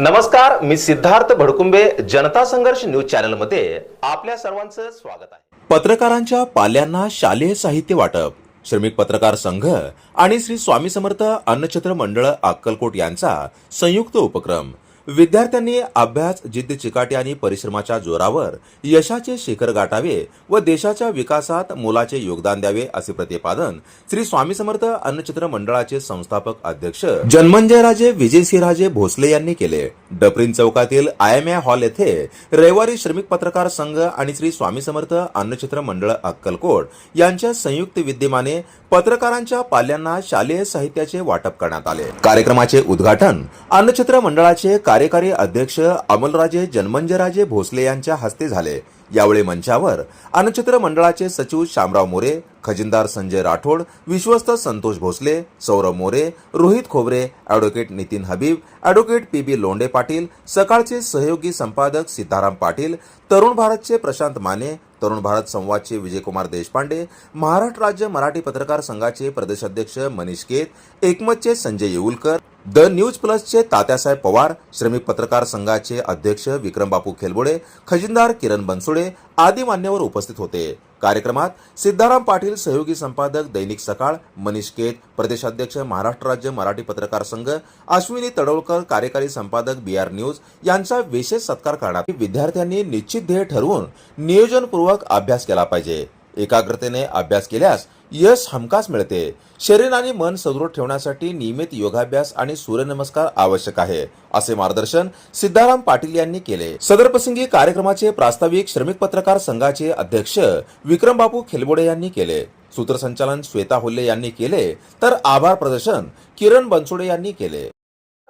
नमस्कार मी सिद्धार्थ भडकुंबे जनता संघर्ष न्यूज चॅनलमध्ये आपल्या सर्वांचं स्वागत आहे. पत्रकारांच्या पाल्यांना शालेय साहित्य वाटप श्रमिक पत्रकार संघ आणि श्री स्वामी समर्थ अन्नछत्र मंडळ अक्कलकोट यांचा संयुक्त उपक्रम विद्यार्थ्यांनी अभ्यास जिद्द चिकाटी आणि परिश्रमाच्या जोरावर यशाचे शिखर गाठावे व देशाच्या विकासात मोलाचे योगदान द्यावे असे प्रतिपादन श्री स्वामी समर्थ अन्नचित्र मंडळाचे संस्थापक अध्यक्ष जन्मंजयराजे विजयसिंहराजे भोसले यांनी केले. डपरीन चौकातील आय एम हॉल येथे रविवारी श्रमिक पत्रकार संघ आणि श्री स्वामी समर्थ अन्नचित्र मंडळ अक्कलकोट यांच्या संयुक्त विद्यमाने पत्रकारांच्या पाल्यांना शालेय साहित्याचे वाटप करण्यात आले. कार्यक्रमाचे उद्घाटन अन्नचित्र मंडळाचे कार्यकारी अध्यक्ष अमलराजे जन्मंजयराजे भोसले यांच्या हस्ते झाले. यावेळी मंचावर अनचित्र मंडळाचे सचिव शामराव मोरे खजिनदार संजय राठोड विश्वस्त Santosh Bhosale Saurabh More Rohit Khobare advocate Nitin Habib advocate P B Londe Patil सकाळचे सहयोगी संपादक सीताराम पाटील तरुण भारतचे प्रशांत माने तरुण भारत संवादचे विजयकुमार देशपांडे महाराष्ट्र राज्य मराठी पत्रकार संघाचे प्रदेशाध्यक्ष मनीष केत एकमतचे संजय येऊलकर द न्यूज प्लसचे तात्यासाहेब पवार श्रमिक पत्रकार संघाचे अध्यक्ष विक्रमबापू खेलबुडे खेलबोडे खजिनदार किरण बनसोडे आदी मान्यवर उपस्थित होते. कार्यक्रमात सिद्धाराम पाटील सहयोगी संपादक दैनिक सकाळ मनीष केत प्रदेशाध्यक्ष महाराष्ट्र राज्य मराठी पत्रकार संघ अश्विनी तडवळकर कार्यकारी संपादक बी आर न्यूज यांचा विशेष सत्कार करण्यात विद्यार्थ्यांनी निश्चित ध्येय ठरवून नियोजनपूर्वक अभ्यास केला पाहिजे. एकाग्रतेने अभ्यास केल्यास यश हमखास मिळते. शरीर आणि मन सदृढ ठेवण्यासाठी नियमित योगाभ्यास आणि सूर्यनमस्कार आवश्यक आहे असे मार्गदर्शन सिद्धाराम पाटील यांनी केले. सदर प्रसंगी कार्यक्रमाचे प्रास्ताविक श्रमिक पत्रकार संघाचे अध्यक्ष विक्रमबापू खेलबोडे यांनी केले. सूत्रसंचालन श्वेता हुल्ले यांनी केले तर आभार प्रदर्शन किरण बनसोडे यांनी केले.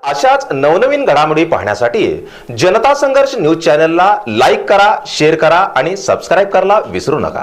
अशाच नवनवीन घडामोडी पाहण्यासाठी जनता संघर्ष न्यूज चॅनलला लाईक करा शेअर करा आणि सबस्क्राईब करायला विसरू नका.